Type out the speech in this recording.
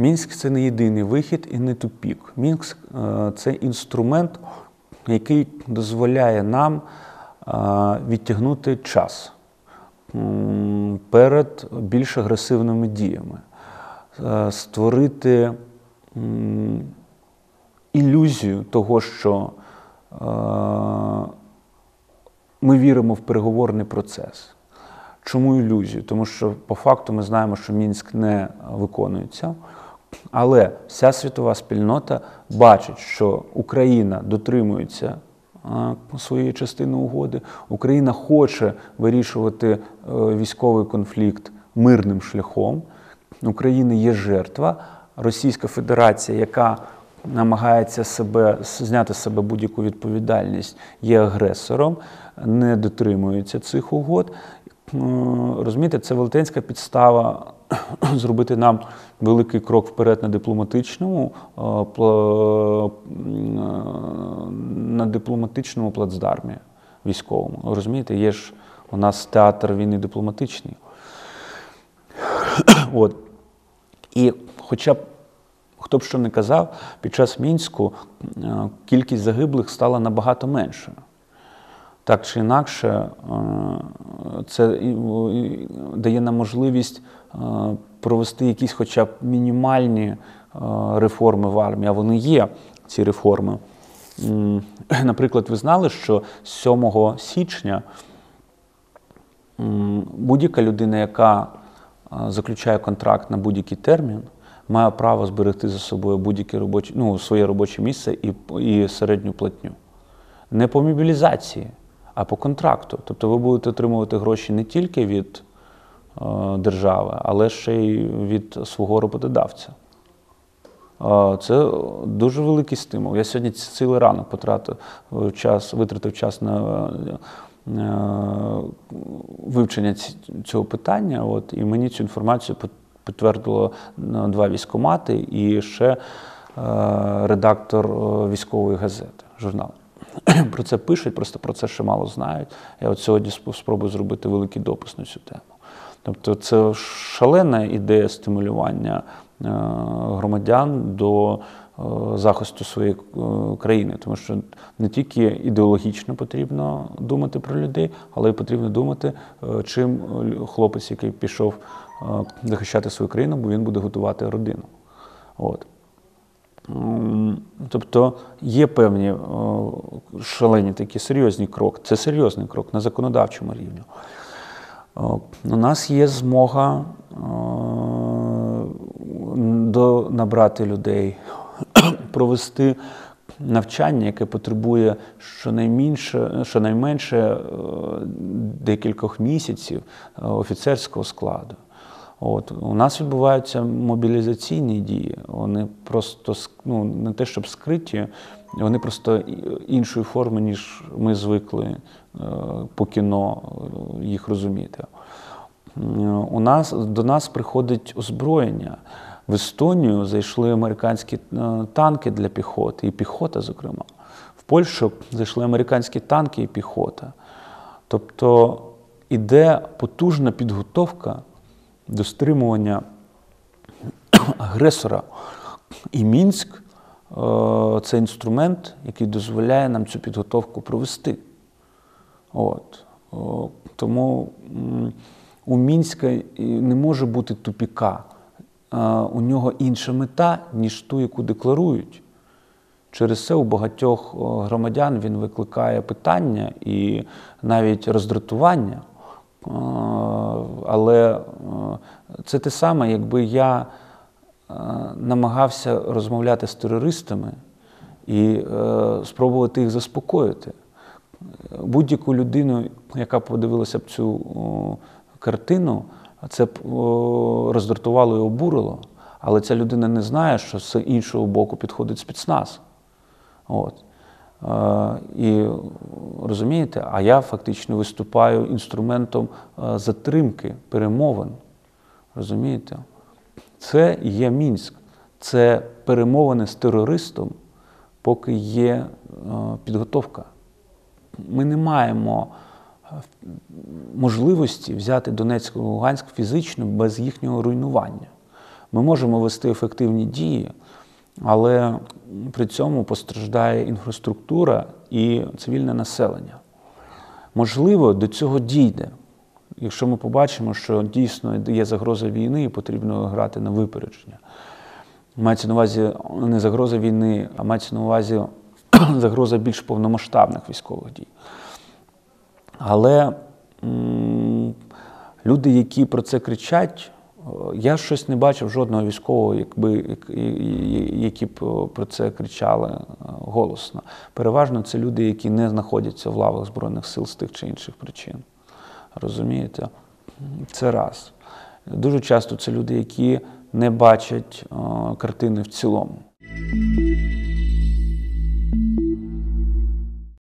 Мінськ це не єдиний вихід і не тупік. Мінськ е, це інструмент, який дозволяє нам е, відтягнути час перед більш агресивними діями, е, створити ілюзію того, що ми віримо в переговорний процес. Чому ілюзію? Тому що по факту ми знаємо, що Мінськ не виконується. Але вся світова спільнота бачить, що Україна дотримується своєї частини угоди, Україна хоче вирішувати е, військовий конфлікт мирним шляхом. України є жертва. Російська Федерація, яка намагається себе зняти з себе будь-яку відповідальність, є агресором, не дотримується цих угод. Розумієте, це велетенська підстава зробити нам великий крок вперед на дипломатичному е, е, на дипломатичному плацдармі військовому. Розумієте, є ж у нас театр війни дипломатичний. От. І хоча б хто б що не казав, під час мінську е, кількість загиблих стала набагато меншою. Так чи інакше, е, це дає нам можливість е, провести якісь хоча б мінімальні е, реформи в армії, а вони є, ці реформи. Наприклад, ви знали, що 7 січня будь-яка людина, яка заключає контракт на будь-який термін, має право зберегти за собою будь-яке робоче, ну, своє робоче місце і, і середню платню. Не по мобілізації а по контракту. Тобто ви будете отримувати гроші не тільки від е, держави, але ще й від свого роботодавця. Е, це дуже великий стимул. Я сьогодні цілий ранок потратив час, витратив час на е, вивчення цього питання. От, І мені цю інформацію підтвердило два військомати і ще е, редактор е, військової газети, журналу. про це пишуть, просто про це ще мало знають. Я от сьогодні спробую зробити великий допис на цю тему. Тобто це шалена ідея стимулювання е, громадян до е, захисту своєї е, країни, тому що не тільки ідеологічно потрібно думати про людей, але й потрібно думати, чим хлопець, який пішов захищати свою країну, бо він буде готувати родину. От. Тобто є певні шалені такі серйозні кроки. Це серйозний крок на законодавчому рівні. У нас є змога до, набрати людей, провести навчання, яке потребує щонайменше, щонайменше декількох місяців офіцерського складу. От У нас відбуваються мобілізаційні дії. Вони просто ну, не те, щоб скриті, вони просто іншої форми, ніж ми звикли е, по кіно е, їх розуміти. У нас До нас приходить озброєння. В Естонію зайшли американські е, танки для піхоти, і піхота, зокрема. В Польщу зайшли американські танки і піхота. Тобто іде потужна підготовка до стримування агресора. І Мінськ е, це інструмент, який дозволяє нам цю підготовку провести. От. Тому у Мінська не може бути тупіка. У нього інша мета, ніж ту, яку декларують. Через це у багатьох громадян він викликає питання і навіть роздратування. Але е, це те саме, якби я е, намагався розмовляти з терористами і е, спробувати їх заспокоїти. Будь-яку людину, яка подивилася б цю картину, це б роздратувало і обурило. Але ця людина не знає, що з іншого боку підходить спецназ. От. І розумієте, а я фактично виступаю інструментом затримки перемовин. Розумієте? Це є Мінськ, це перемовини з терористом, поки є підготовка. Ми не маємо можливості взяти Донецьк і Луганськ фізично без їхнього руйнування. Ми можемо вести ефективні дії, але при цьому постраждає інфраструктура і цивільне населення. Можливо, до цього дійде. Якщо ми побачимо, що дійсно є загроза війни і потрібно грати на випередження. Мається на увазі не загроза війни, а мається на увазі загроза більш повномасштабних військових дій. Але м, люди, які про це кричать, я щось не бачив жодного військового, якби, які б про це кричали е, голосно. Переважно це люди, які не знаходяться в лавах Збройних сил з тих чи інших причин. Розумієте? Це раз. Дуже часто це люди, які не бачать о, картини в цілому.